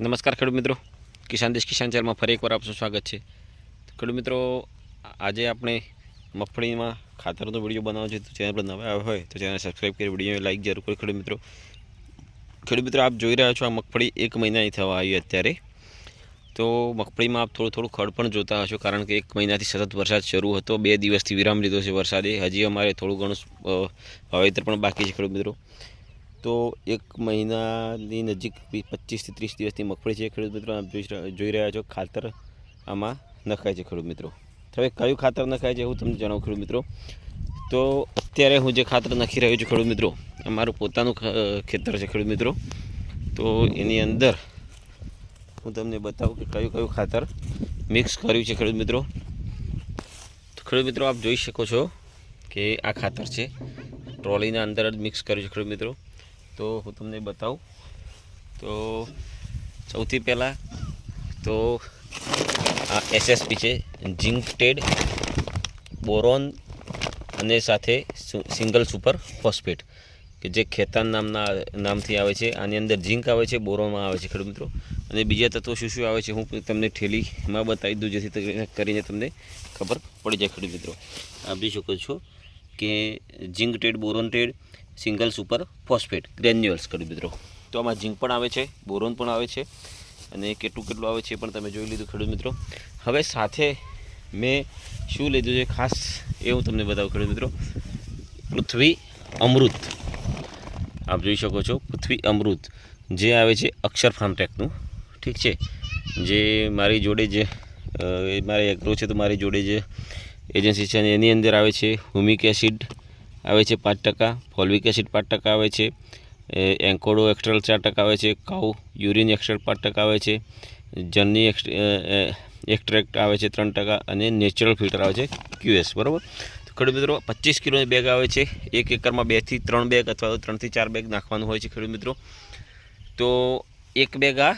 નમસ્કાર ખેડૂત મિત્રો. કિસાન દેશ કિસાન ચેનલમાં ફરી એકવાર આપનું સ્વાગત છે. ખેડૂત મિત્રો, આજે આપણે મગફળીમાં ખાતરનો વીડિયો બનાવવો છે. તો ચેનલ પર નવા આવ્યા હોય તો ચેનલ સબસ્ક્રાઈબ કરી વીડિયો લાઈક જરૂર કરો ખેડૂત મિત્રો. ખેડૂત મિત્રો, આપ જોઈ રહ્યા છો આ મગફળી એક મહિનાની થવા આવી અત્યારે. તો મગફળીમાં આપ થોડું થોડું ખડ પણ જોતા હશો કારણ કે એક મહિનાથી સતત વરસાદ શરૂ હતો. બે દિવસથી વિરામ લીધો છે વરસાદે. હજી અમારે થોડું ઘણું વાવેતર પણ બાકી છે ખેડૂત મિત્રો. તો એક મહિનાની નજીક પચીસથી ત્રીસ દિવસની મગફળી છે ખેડૂત મિત્રો. જોઈ રહ્યા- છો ખાતર આમાં નખાય છે ખેડૂત મિત્રો. હવે કયું ખાતર નખાય છે હું તમને જણાવું ખેડૂત મિત્રો. તો અત્યારે હું જે ખાતર નાખી રહ્યો છું ખેડૂત મિત્રો આ મારું પોતાનું ખેતર છે ખેડૂત મિત્રો. તો એની અંદર હું તમને બતાવું કે કયું કયું ખાતર મિક્સ કર્યું છે ખેડૂત મિત્રો. તો ખેડૂત મિત્રો, આપ જોઈ શકો છો કે આ ખાતર છે. ટ્રોલીના અંદર જ મિક્સ કર્યું છે ખેડૂત મિત્રો. તો હું તમને બતાવું. તો સૌથી પહેલાં તો આ એસએસપી છે, ઝિંક ટેડ, બોરોન અને સાથે સિંગલ સુપર ફોસ્ફેટ, કે જે ખેતાન નામના, નામથી આવે છે. આની અંદર ઝીંક આવે છે, બોરોનમાં આવે છે ખેડૂત મિત્રો? અને બીજા તત્વો શું શું આવે છે, હું તમને ઠેલીમાં બતાવી દઉં, જેથી કરીને- તમને ખબર પડી જાય ખેડૂત મિત્રો? આપ શકો છો કે zincated, boronated single super phosphate granules કર્યું મિત્રો. તો આમાં ઝીંક પણ આવે છે, બોરોન પણ આવે છે, અને કેટલું કેટલું આવે છે પણ તમે જોઈ લીધું ખેડૂત મિત્રો. હવે સાથે મેં શું લીધું છે ખાસ એ હું તમને બતાવું ખેડૂત મિત્રો. પૃથ્વી અમૃત. આપ જોઈ શકો છો પૃથ્વી અમૃત, જે આવે છે અક્ષર ફાર્મટેકનું ઠીક છે? જે મારી જોડે જે મારે એગ્રો છે તો મારી જોડે જે એજન્સી છે એની અંદર આવે છે હુમિક એસિડ આવે છે પાંચ ટકા, ફોલ્વિક એસિડ પાંચ ટકા આવે છે એન્કોડો એક્સ્ટ્રલ ચાર ટકા આવે છે, કાઉ યુરિન એક્સ્ટ્રલ પાંચ ટકા આવે છે જર્ની એક્સ્ટ્રેક્ટ આવે છે ત્રણ ટકા અને નેચરલ ફિલ્ટર આવે છે ક્યુએસ બરાબર? ખેડૂત મિત્રો, પચીસ કિલોની બેગ આવે છે, એક એકરમાં બેથી ત્રણ બેગ અથવા તો ત્રણથી ચાર બેગ નાખવાનું હોય છે ખેડૂત મિત્રો. તો એક બેગ આ,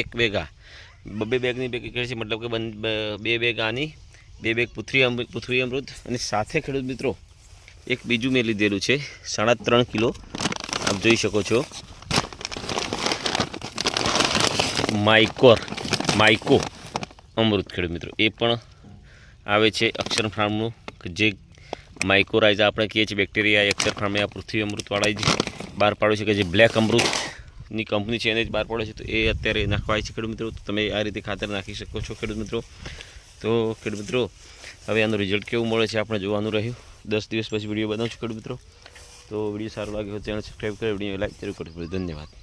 એક બેગ આ. બબે બેગની બેગ કહે છે, મતલબ કે બે બેગ આની, બે બેગ પૃથ્વી અમૃત પૃથ્વી અમૃત અને સાથે ખેડૂત મિત્રો એક બીજું મેં લીધેલું છે, સાડા ત્રણ કિલો. આપ જોઈ શકો છો. માઇકોર, માઇકો અમૃત ખેડૂત મિત્રો. એ પણ આવે છે અક્ષર ફાર્મનું જે માઇકોરાઇઝ આપણે કહીએ છીએ બેક્ટેરિયા એ અક્ષર ફાર્મે આ પૃથ્વી અમૃતવાળા જ બહાર પાડ્યું છે, કે જે બ્લેક અમૃતની કંપની છે, એને જ બહાર પાડે છે. તો એ અત્યારે નાખવાય છે ખેડૂત મિત્રો. તમે આ રીતે ખાતર નાખી શકો છો ખેડૂત મિત્રો. તો ખેડ મિત્રો, હવે આનું રિઝલ્ટ કેવું મળે છે આપણે જોવાનું રહ્યું. દસ દિવસ પછી વીડિયો બનાવું છું ખેડ મિત્રો. તો વીડિયો સારો લાગે તો ચેનલ સબસ્ક્રાઈબ કરી વીડિયો લાઈક જરૂર કરજો. ધન્યવાદ.